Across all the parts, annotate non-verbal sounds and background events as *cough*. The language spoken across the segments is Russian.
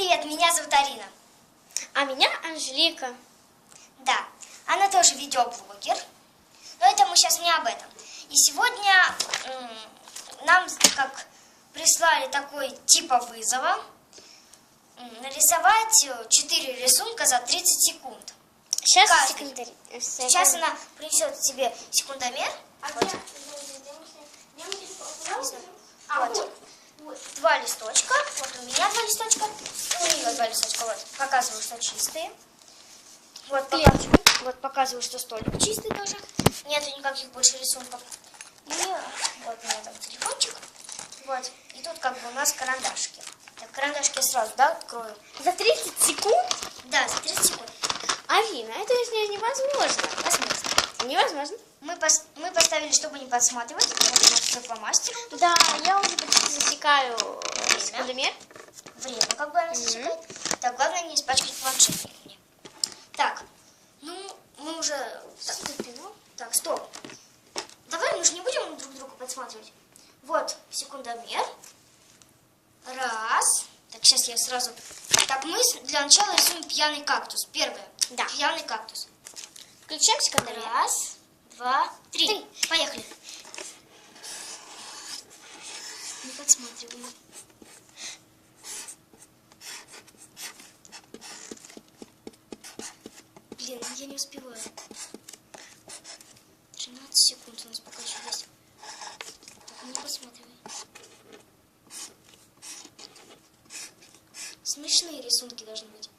привет, меня зовут Арина. А меня Анжелика. Да, она тоже видеоблогер, но это мы сейчас не об этом. И сегодня нам как прислали такой типа вызова нарисовать 4 рисунка за 30 секунд. Сейчас Каждый. секундарь. Сейчас она принесет тебе секундомер. Вот. А, Вот. Два листочка. Вот у меня два листочка. У нее два листочка. Вот. Показываю, что чистые. Вот, пока- вот показываю, что столик чистый тоже. Нету никаких больше рисунков. И вот у меня там телефончик. Вот. И тут как бы у нас карандашки. Так, карандашки я сразу, да, открою? За 30 секунд? Да, за 30 секунд. Арина, это же невозможно. Посмотрите. Невозможно. Мы, пос- мы поставили, чтобы не подсматривать. У нас всё фломастером. Да, я уже почти засекаю э, секундомер. Время как бы она засекает. Так, главное не испачкать планшетник мне. Так, ну, мы уже... Так, ну, так, стоп. Давай мы же не будем друг друга подсматривать. Вот, секундомер. Раз. Так, сейчас я сразу... Так, мы для начала рисуем пьяный кактус. Первое. Да. Пьяный кактус. Включаем секундомер. Раз, два, три. Три. Поехали. Не подсматриваем. Блин, я не успеваю. 13 секунд у нас пока еще есть. Так, не посматривай. Смешные рисунки должны быть.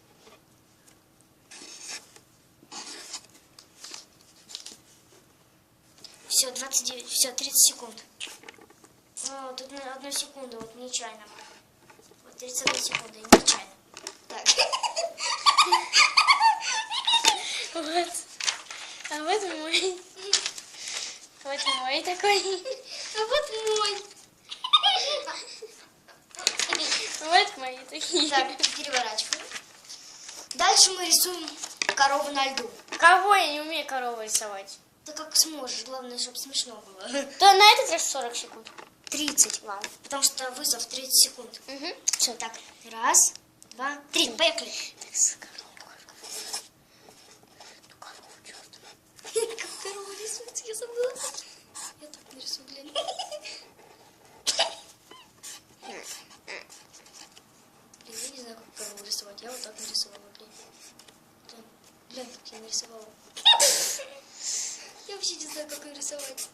Все, 29, все, 30 секунд. О, тут на одну секунду, вот нечаянно. Вот 31 секунда, нечаянно. Так. *laughs* Вот. А вот мой. Вот мой такой. А вот мой. Вот мои такие. Так, переворачиваем. Дальше мы рисуем корову на льду. Кого я не умею корову рисовать? Да как сможешь, главное, чтобы смешно было. *laughs* То на этот раз 40 секунд. 30. Ладно. Потому что вызов 30 секунд. Угу. Все, так, раз, два, три, поехали. Рисуется, я забыла. Я так нарисую, глянь. Блин, я не знаю, как корову рисовать. Я вот так нарисовала, блин. Глянь, как я нарисовала. *laughs* Я вообще не знаю, как ее рисовать.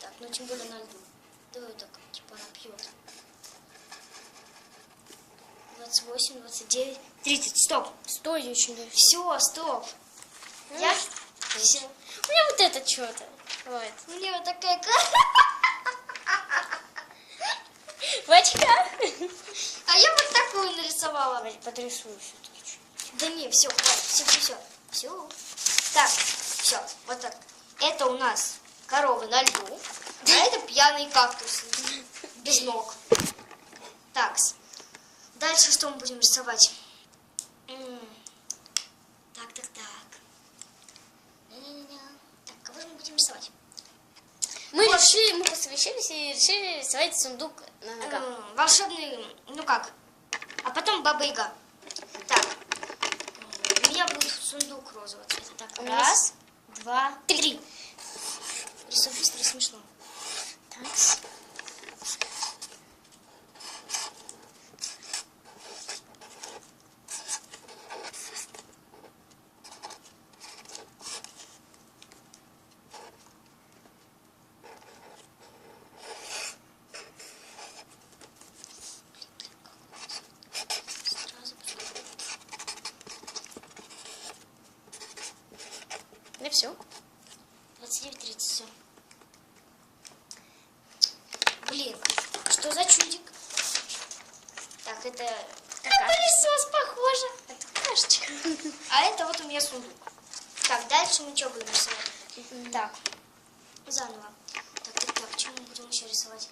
Так, ну тем более на льду. Давай так, типа она пьет. 28, 29, 30. Стоп. Стой очень даже. Все, стоп. Я... Все. У меня вот это что-то. Вот. У меня вот такая карта. В очках. А я вот такую нарисовала. Подрисую все-таки. Да не, все, хватит, все, все, все. Все. Так, все, вот так. Это у нас коровы на льду, а это пьяный кактус без ног. Так, дальше что мы будем рисовать? Так, так, так. Так, кого же мы будем рисовать? Мы решили, мы посовещались и решили рисовать сундук на ногах. Волшебный, ну как? А потом баба Яга. Так, у меня будет сундук розового цвета. Так, раз, два, три. Рисуй быстро смешно. Так. Сразу пускай. Да все. 29.30, все. Блин, что за чудик? Так, это... Как пылесос похоже. Это кашечка. А это вот у меня сундук. Так, дальше мы что будем рисовать? Так, заново. Так, так, так, что мы будем еще рисовать?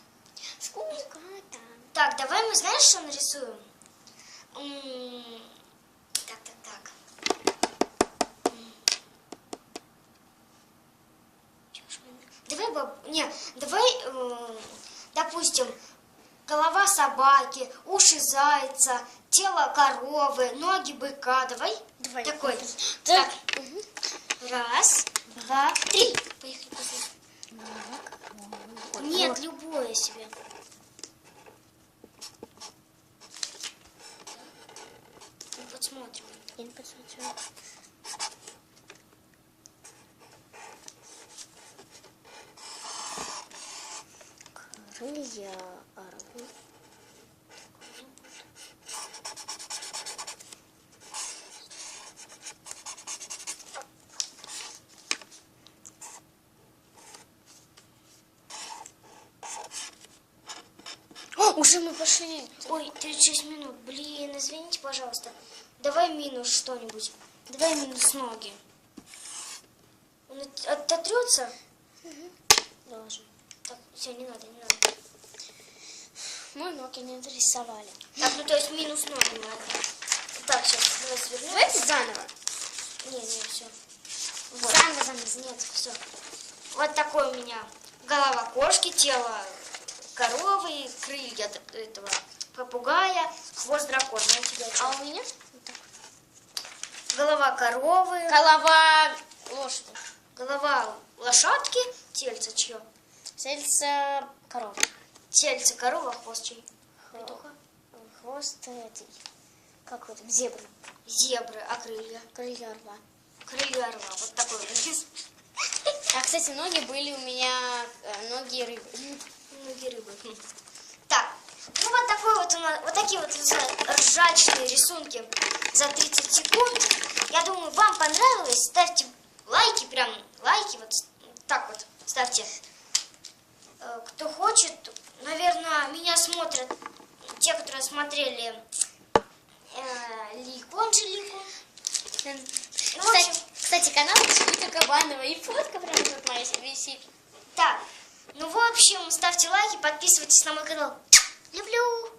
Сколько там? Так, давай мы знаешь, что нарисуем? М, Так, так, так. М. Чё ж мы- Давай, баб... Не, давай, э, допустим, голова собаки, уши зайца, тело коровы, ноги быка. Давай. Давай. Такой. Так. Так. Раз, два, три. Поехали. поехали. Нет, любое себе. Ну, Посмотрим. Я не посмотрю. Крылья арбуз. Уже мы пошли. Ой, 36 минут. Блин, извините, пожалуйста. Давай минус что-нибудь. Давай минус ноги. Он от- ототрется? Должен. Так, все, не надо, не надо. Мы ноги не нарисовали. Так, ну то есть минус ноги надо. Так, сейчас, давай свернем. Давайте заново. Не, не, все. Вот. Заново, заново. Нет, все. Вот такой у меня голова кошки, тело коровы, крылья этого попугая, хвост дракона. А у меня. Голова коровы, голова лошади. голова лошадки, тельце чье? Цельца корова. Тельце корова, хвост чей? Петуха. Хвост этой. Как вот зебры. Зебры, а крылья? Крылья орла. Крылья орла. Вот такой вот. А, кстати, ноги были у меня э, ноги рыбы. Рыбы. Так, ну вот такой вот у нас, вот такие вот ржачные рисунки за 30 секунд. Я думаю, вам понравилось. Ставьте лайки, прям лайки, вот так вот ставьте. Э, Кто хочет, наверное, меня смотрят те, которые смотрели э, Лику, Анжелику. Ну, Кстати, общем, кстати, канал Анжелика Кабанова. И фотка прям тут моя висит. так, ну в общем, ставьте лайки, подписывайтесь на мой канал. Люблю!